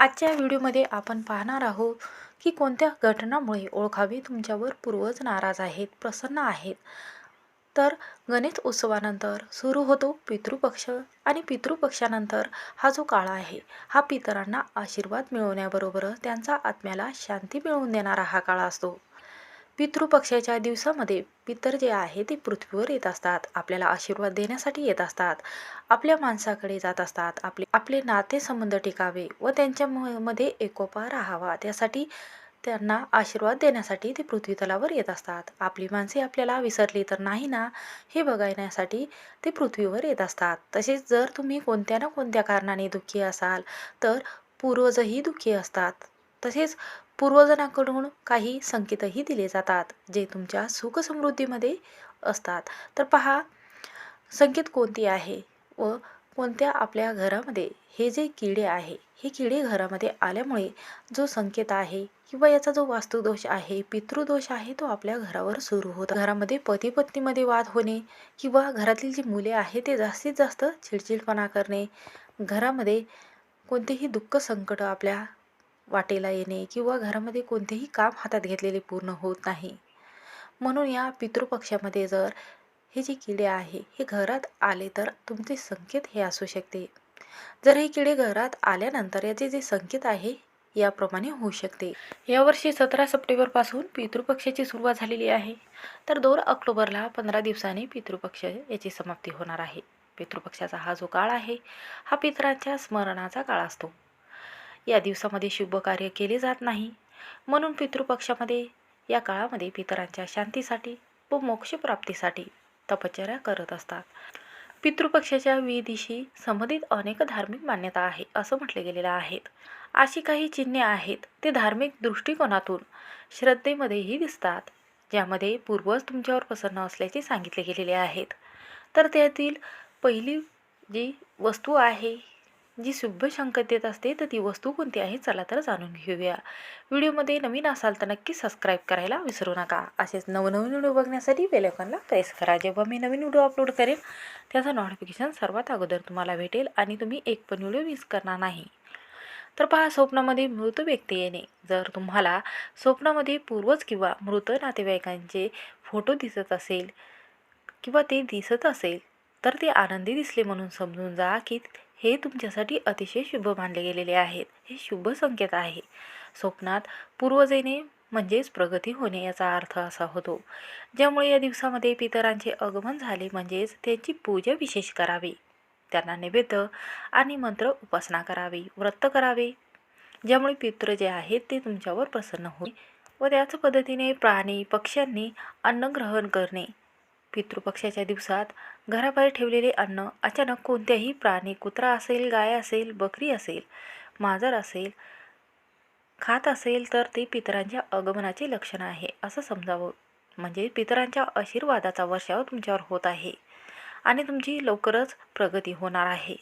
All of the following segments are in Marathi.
आजच्या व्हिडिओमध्ये आपण पाहणार आहोत की कोणत्या घटनामुळे ओळखावे तुमच्यावर पूर्वज नाराज आहेत प्रसन्न आहेत. तर गणेश उत्सवानंतर सुरू होतो पितृपक्ष आणि पितृपक्षानंतर हा जो काळ आहे हा पितरांना आशीर्वाद मिळवण्याबरोबरच त्यांचा आत्म्याला शांती मिळवून देणारा हा काळ असतो. पितृपक्षाच्या दिवसामध्ये पितर जे आहे ते पृथ्वीवर येत असतात. आपल्याला आशीर्वाद देण्यासाठी येत असतात. आपल्या माणसाकडे जात असतात. आपले आपले नातेसंबंध टिकावे व त्यांच्या म- मध्ये एकोपा राहावा. त्यासाठी त्यांना आशीर्वाद देण्यासाठी ते पृथ्वी तलावर येत असतात. आपली माणसे आपल्याला विसरली तर नाही ना? हे बघण्यासाठी ते पृथ्वीवर येत असतात. तसेच जर तुम्ही कोणत्या ना कोणत्या कारणाने दुःखी असाल तर पूर्वजही दुःखी असतात. तसेच पूर्वजनाकडून काही संकेतही दिले जातात जे तुमच्या सुखसमृद्धीमध्ये असतात. तर पहा संकेत कोणती आहे व कोणत्या आपल्या घरामध्ये? हे जे किडे आहे हे किडे घरामध्ये आल्यामुळे जो संकेत आहे किंवा याचा जो वास्तुदोष आहे पितृदोष आहे तो आपल्या घरावर सुरू होतो. घरामध्ये पती पत्नीमध्ये वाद होणे किंवा घरातील जी मुले आहे ते जास्तीत जास्त चिडचिडपणा करणे घरामध्ये कोणतेही दुःख संकट आपल्या वाटेला येणे किंवा घरामध्ये कोणतेही काम हातात घेतलेले पूर्ण होत नाही. म्हणून या पितृपक्षामध्ये जर हे जे किडे आहे हे घरात आले तर तुमचे संकेत हे असू शकते. जर हे किडे घरात आल्यानंतर याचे जे संकेत आहे याप्रमाणे होऊ शकते. यावर्षी सतरा सप्टेंबरपासून पितृपक्षाची सुरुवात झालेली आहे. तर दोन ऑक्टोबरला पंधरा दिवसांनी पितृपक्ष याची समाप्ती होणार आहे. पितृपक्षाचा हा जो काळ आहे हा पितरांच्या स्मरणाचा काळ असतो. या दिवसामध्ये शुभ कार्य केले जात नाही. म्हणून पितृपक्षामध्ये या काळामध्ये पितरांच्या शांतीसाठी व मोक्षप्राप्तीसाठी तपश्चर्या करत असतात. पितृपक्षाच्या विधीशी संबंधित अनेक धार्मिक मान्यता आहे असं म्हटले गेलेलं आहेत. अशी काही चिन्हे आहेत ते धार्मिक दृष्टिकोनातून श्रद्धेमध्येही दिसतात ज्यामध्ये पूर्वज तुमच्यावर प्रसन्न असल्याचे सांगितले गेलेले आहेत. तर त्यातील पहिली जी वस्तू आहे जी शुभ संकेत देत असते तर ती वस्तू कोणती आहे चला तर जाणून घेऊया. व्हिडिओमध्ये नवीन असाल तर नक्की सबस्क्राईब करायला विसरू नका. असेच नवनवीन व्हिडिओ बघण्यासाठी बेलकॉनला प्रेस करा. जेव्हा मी नवीन व्हिडिओ अपलोड करेन त्याचं नोटिफिकेशन सर्वात अगोदर तुम्हाला भेटेल आणि तुम्ही एक पण व्हिडिओ मिस करणार नाही. तर पहा स्वप्नामध्ये मृत व्यक्ती येणे. जर तुम्हाला स्वप्नामध्ये पूर्वज किंवा मृत नातेवाईकांचे फोटो दिसत असेल किंवा ते दिसत असेल तर ते आनंदी दिसले म्हणून समजून जा की हे तुमच्यासाठी अतिशय शुभ मानले गेलेले आहेत. हे शुभ संकेत आहे. स्वप्नात पूर्वजेने म्हणजेच प्रगती होणे याचा अर्थ असा होतो. ज्यामुळे या दिवसामध्ये पितरांचे आगमन झाले म्हणजेच त्यांची पूजा विशेष करावी. त्यांना नैवेद्य आणि मंत्र उपासना करावी व्रत करावे. ज्यामुळे पितृ जे आहेत ते तुमच्यावर प्रसन्न होईल व त्याच पद्धतीने प्राणी पक्ष्यांनी अन्न ग्रहण करणे पितृपक्षाच्या दिवसात घराबाहेर ठेवलेले अन्न अचानक कोणत्याही प्राणी कुत्रा असेल गाय असेल बकरी असेल मांजर असेल खात असेल तर ते पितरांच्या आगमनाचे लक्षण आहे. असं समजावं म्हणजे पितरांच्या आशीर्वादाचा वर्षाव तुमच्यावर होत आहे आणि तुमची लवकरच प्रगती होणार आहे.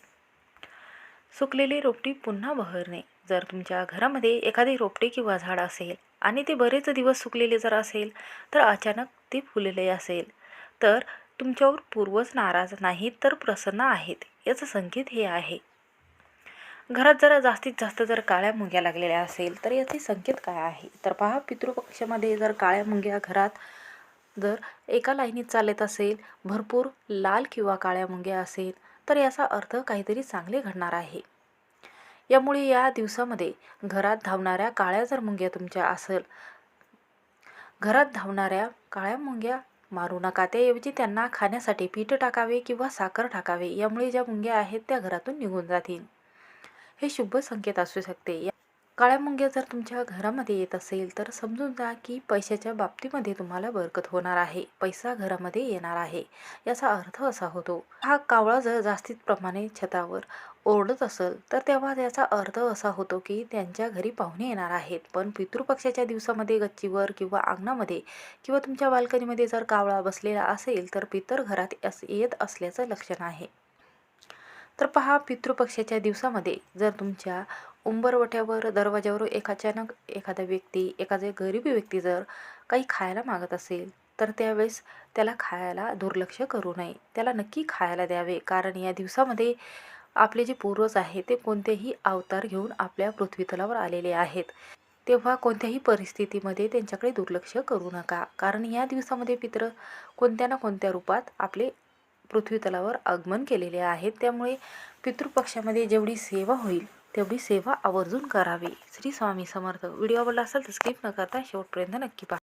सुकलेली रोपटी पुन्हा बहरणे. जर तुमच्या घरामध्ये एखादी रोपटे किंवा झाड असेल आणि ते बरेच दिवस सुकलेले जर असेल तर अचानक ते फुलले असेल. तर तुमच्यावर पूर्वज नाराज नाहीत तर प्रसन्न आहेत याचं संकेत हे आहे. घरात जरा जास्तीत जास्त जर काळ्या मुंग्या लागलेल्या असेल तर याचे संकेत काय आहे? तर पहा पितृपक्षामध्ये जर काळ्या मुंग्या घरात जर एका लाईनीत चालत असेल भरपूर लाल किंवा काळ्या मुंग्या असेल तर याचा अर्थ काहीतरी चांगले घडणार आहे. यामुळे या दिवसामध्ये घरात धावणाऱ्या काळ्या जर मुंग्या तुमच्या असेल घरात धावणाऱ्या काळ्या मुंग्या मारू नका. त्याऐवजी त्यांना खाण्यासाठी पीठ टाकावे किंवा साखर टाकावे. यामुळे ज्या मुंग्या आहेत त्या घरातून निघून जातील. हे शुभ संकेत असू शकते. या काळ्या मुंग्या जर तुमच्या घरामध्ये येत असेल तर समजून जा की पैशाच्या बाबतीमध्ये तुम्हाला बरकत होणार आहे. पैसा घरामध्ये येणार आहे. याचा अर्थ असा होतो. हा कावळा जर जास्तीत प्रमाणे छतावर ओरडत असेल तर तेव्हा त्याचा अर्थ असा होतो की त्यांच्या घरी पाहुणे येणार आहेत. पण पितृपक्षाच्या दिवसामध्ये गच्चीवर किंवा अंगणामध्ये किंवा तुमच्या बाल्कनीमध्ये जर कावळा बसलेला असेल तर पितर घरात अस येत असल्याचं लक्षण आहे. तर पहा पितृपक्षाच्या दिवसामध्ये जर तुमच्या उंबरवट्यावर दरवाज्यावर एक अचानक एखादा व्यक्ती एखादा गरीब व्यक्ती जर काही खायला मागत असेल तर त्यावेळेस त्याला खायला दुर्लक्ष करू नये. त्याला नक्की खायला द्यावे. कारण या दिवसामध्ये आपले जे पूर्वज आहे ते कोणतेही अवतार घेऊन आपल्या पृथ्वीतलावर आलेले आहेत. तेव्हा कोणत्याही परिस्थितीमध्ये त्यांच्याकडे दुर्लक्ष करू नका. कारण या दिवसामध्ये पित्र कोणत्या ना कोणत्या रूपात आपले पृथ्वीतलावर आगमन केलेले आहेत. त्यामुळे पितृपक्षामध्ये जेवढी सेवा होईल तेवढी सेवा आवर्जून करावी. श्री स्वामी समर्थ. व्हिडिओ आवडला असेल तर स्किप न करता शेवटपर्यंत नक्की पहा.